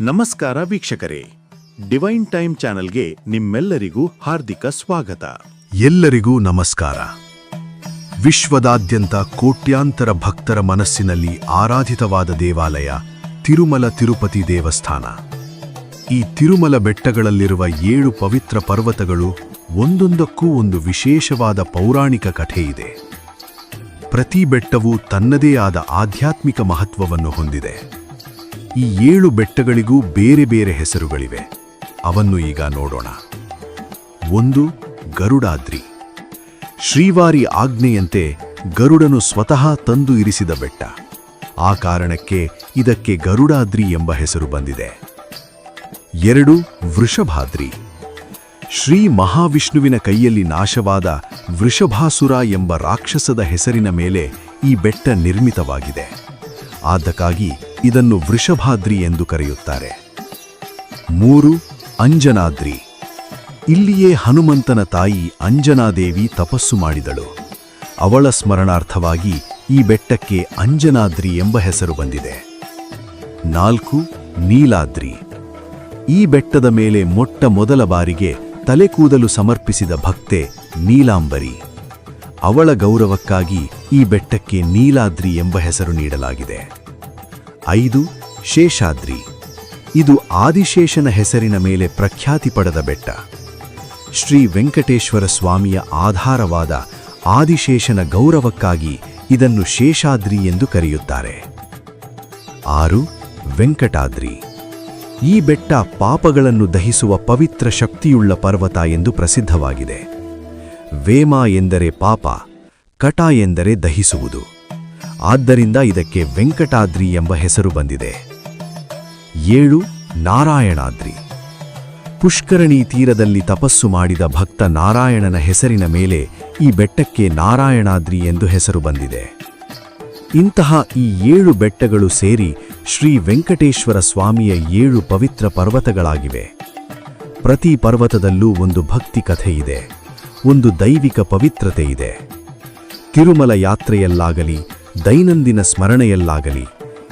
ನಮಸ್ಕಾರ ವೀಕ್ಷಕರೇ. Divine time ಚಾನೆಲ್ಗೆ ನಿಮ್ಮೆಲ್ಲರಿಗೂ ಹಾರ್ದಿಕ ಸ್ವಾಗತ. ಎಲ್ಲರಿಗೂ ನಮಸ್ಕಾರ. ವಿಶ್ವದಾದ್ಯಂತ ಕೋಟ್ಯಾಂತರ ಭಕ್ತರ ಮನಸ್ಸಿನಲ್ಲಿ ಆರಾಧಿತವಾದ ದೇವಾಲಯ ತಿರುಮಲ ತಿರುಪತಿ ದೇವಸ್ಥಾನ. ಈ ತಿರುಮಲ ಬೆಟ್ಟಗಳಲ್ಲಿರುವ ಏಳು ಪವಿತ್ರ ಪರ್ವತಗಳು ಒಂದೊಂದಕ್ಕೂ ಒಂದು ವಿಶೇಷವಾದ ಪೌರಾಣಿಕ ಕಥೆಯಿದೆ ಪ್ರತಿ ಬೆಟ್ಟವೂ ತನ್ನದೇ ಆದ ಆಧ್ಯಾತ್ಮಿಕ ಮಹತ್ವವನ್ನು ಹೊಂದಿದೆ. ಈ ಏಳು ಬೆಟ್ಟಗಳಿಗೂ ಬೇರೆ ಬೇರೆ ಹೆಸರುಗಳಿವೆ. ಅವನ್ನು ಈಗ ನೋಡೋಣ. ಒಂದು ಗರುಡಾದ್ರಿ. ಶ್ರೀವಾರಿ ಆಜ್ಞೆಯಂತೆ ಗರುಡನು ಸ್ವತಃ ತಂದು ಇರಿಸಿದ ಬೆಟ್ಟ. ಆ ಕಾರಣಕ್ಕೆ ಇದಕ್ಕೆ ಗರುಡಾದ್ರಿ ಎಂಬ ಹೆಸರು ಬಂದಿದೆ. ಎರಡು ವೃಷಭಾದ್ರಿ. ಶ್ರೀ ಮಹಾವಿಷ್ಣುವಿನ ಕೈಯಲ್ಲಿ ನಾಶವಾದ ವೃಷಭಾಸುರ ಎಂಬ ರಾಕ್ಷಸದ ಹೆಸರಿನ ಮೇಲೆ ಈ ಬೆಟ್ಟ ನಿರ್ಮಿತವಾಗಿದೆ. ಆದಕ್ಕಾಗಿ ಇದನ್ನು ವೃಷಭಾದ್ರಿ ಎಂದು ಕರೆಯುತ್ತಾರೆ. ಮೂರು, ಅಂಜನಾದ್ರಿ. ಇಲ್ಲಿಯೇ ಹನುಮಂತನ ತಾಯಿ ಅಂಜನಾದೇವಿ ತಪಸ್ಸು ಮಾಡಿದಳು. ಅವಳ ಸ್ಮರಣಾರ್ಥವಾಗಿ ಈ ಬೆಟ್ಟಕ್ಕೆ ಅಂಜನಾದ್ರಿ ಎಂಬ ಹೆಸರು ಬಂದಿದೆ. ನಾಲ್ಕು, ನೀಲಾದ್ರಿ. ಈ ಬೆಟ್ಟದ ಮೇಲೆ ಮೊಟ್ಟ ಮೊದಲ ಬಾರಿಗೆ ತಲೆಕೂದಲು ಸಮರ್ಪಿಸಿದ ಭಕ್ತೆ ನೀಲಾಂಬರಿ. ಅವಳ ಗೌರವಕ್ಕಾಗಿ ಈ ಬೆಟ್ಟಕ್ಕೆ ನೀಲಾದ್ರಿ ಎಂಬ ಹೆಸರು ನೀಡಲಾಗಿದೆ. ಐದು ಶೇಷಾದ್ರಿ. ಇದು ಆದಿಶೇಷನ ಹೆಸರಿನ ಮೇಲೆ ಪ್ರಖ್ಯಾತಿ ಪಡೆದ ಬೆಟ್ಟ. ಶ್ರೀ ವೆಂಕಟೇಶ್ವರ ಸ್ವಾಮಿಯ ಆಧಾರವಾದ ಆದಿಶೇಷನ ಗೌರವಕ್ಕಾಗಿ ಇದನ್ನು ಶೇಷಾದ್ರಿ ಎಂದು ಕರೆಯುತ್ತಾರೆ. ಆರು ವೆಂಕಟಾದ್ರಿ. ಈ ಬೆಟ್ಟ ಪಾಪಗಳನ್ನು ದಹಿಸುವ ಪವಿತ್ರ ಶಕ್ತಿಯುಳ್ಳ ಪರ್ವತ ಎಂದು ಪ್ರಸಿದ್ಧವಾಗಿದೆ. ವೇಮ ಎಂದರೆ ಪಾಪ, ಕಟ ಎಂದರೆ ದಹಿಸುವುದು. ಆದ್ದರಿಂದ ಇದಕ್ಕೆ ವೆಂಕಟಾದ್ರಿ ಎಂಬ ಹೆಸರು ಬಂದಿದೆ. ಏಳು ನಾರಾಯಣಾದ್ರಿ. ಪುಷ್ಕರಣಿ ತೀರದಲ್ಲಿ ತಪಸ್ಸು ಮಾಡಿದ ಭಕ್ತ ನಾರಾಯಣನ ಹೆಸರಿನ ಮೇಲೆ ಈ ಬೆಟ್ಟಕ್ಕೆ ನಾರಾಯಣಾದ್ರಿ ಎಂದು ಹೆಸರು ಬಂದಿದೆ. ಇಂತಹ ಈ ಏಳು ಬೆಟ್ಟಗಳು ಸೇರಿ ಶ್ರೀ ವೆಂಕಟೇಶ್ವರ ಸ್ವಾಮಿಯ ಏಳು ಪವಿತ್ರ ಪರ್ವತಗಳಾಗಿವೆ. ಪ್ರತಿ ಪರ್ವತದಲ್ಲೂ ಒಂದು ಭಕ್ತಿ ಕಥೆಯಿದೆ ಒಂದು ದೈವಿಕ ಪವಿತ್ರತೆ ಇದೆ. ತಿರುಮಲ ಯಾತ್ರೆಯಲ್ಲಾಗಲಿ ದೈನಂದಿನ ಸ್ಮರಣೆಯಲ್ಲಾಗಲಿ,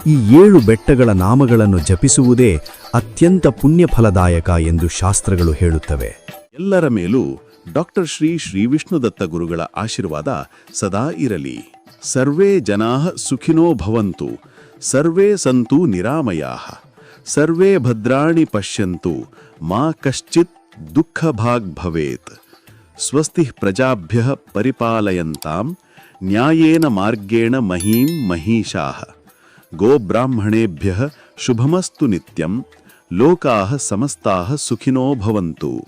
ಈ ಏಳು ಬೆಟ್ಟಗಳ ನಾಮಗಳನ್ನು ಜಪಿಸುವುದೇ ಅತ್ಯಂತ ಪುಣ್ಯಫಲದಾಯಕ ಎಂದು ಶಾಸ್ತ್ರಗಳು ಹೇಳುತ್ತವೆ. ಎಲ್ಲರ ಮೇಲೂ ಡಾಕ್ಟರ್ ಶ್ರೀ ಶ್ರೀ ವಿಷ್ಣುದತ್ತ ಗುರುಗಳ ಆಶೀರ್ವಾದ ಸದಾ ಇರಲಿ. ಸರ್ವೇ ಜನಾ ಸುಖಿನೋ ಭವಂತು, ಸರ್ವೇ ಸಂತು ನಿರಾಮಯಾಃ, ಸರ್ವೇ ಭದ್ರಾಣಿ ಪಶ್ಯಂತು, ಮಾ ಕಶ್ಚಿತ್ ದುಃಖಭಾಗ್ ಭವೇತ್ ಸ್ವಸ್ತಿ ಪ್ರಜಾಭ್ಯ ಪರಿಪಾಲಯಂತಾಂ न्यायेन मार्गेण महीं महिषाः। गोब्राह्मणेभ्यः शुभमस्तु नित्यं लोकाः समस्ताः सुखिनो भवन्तु।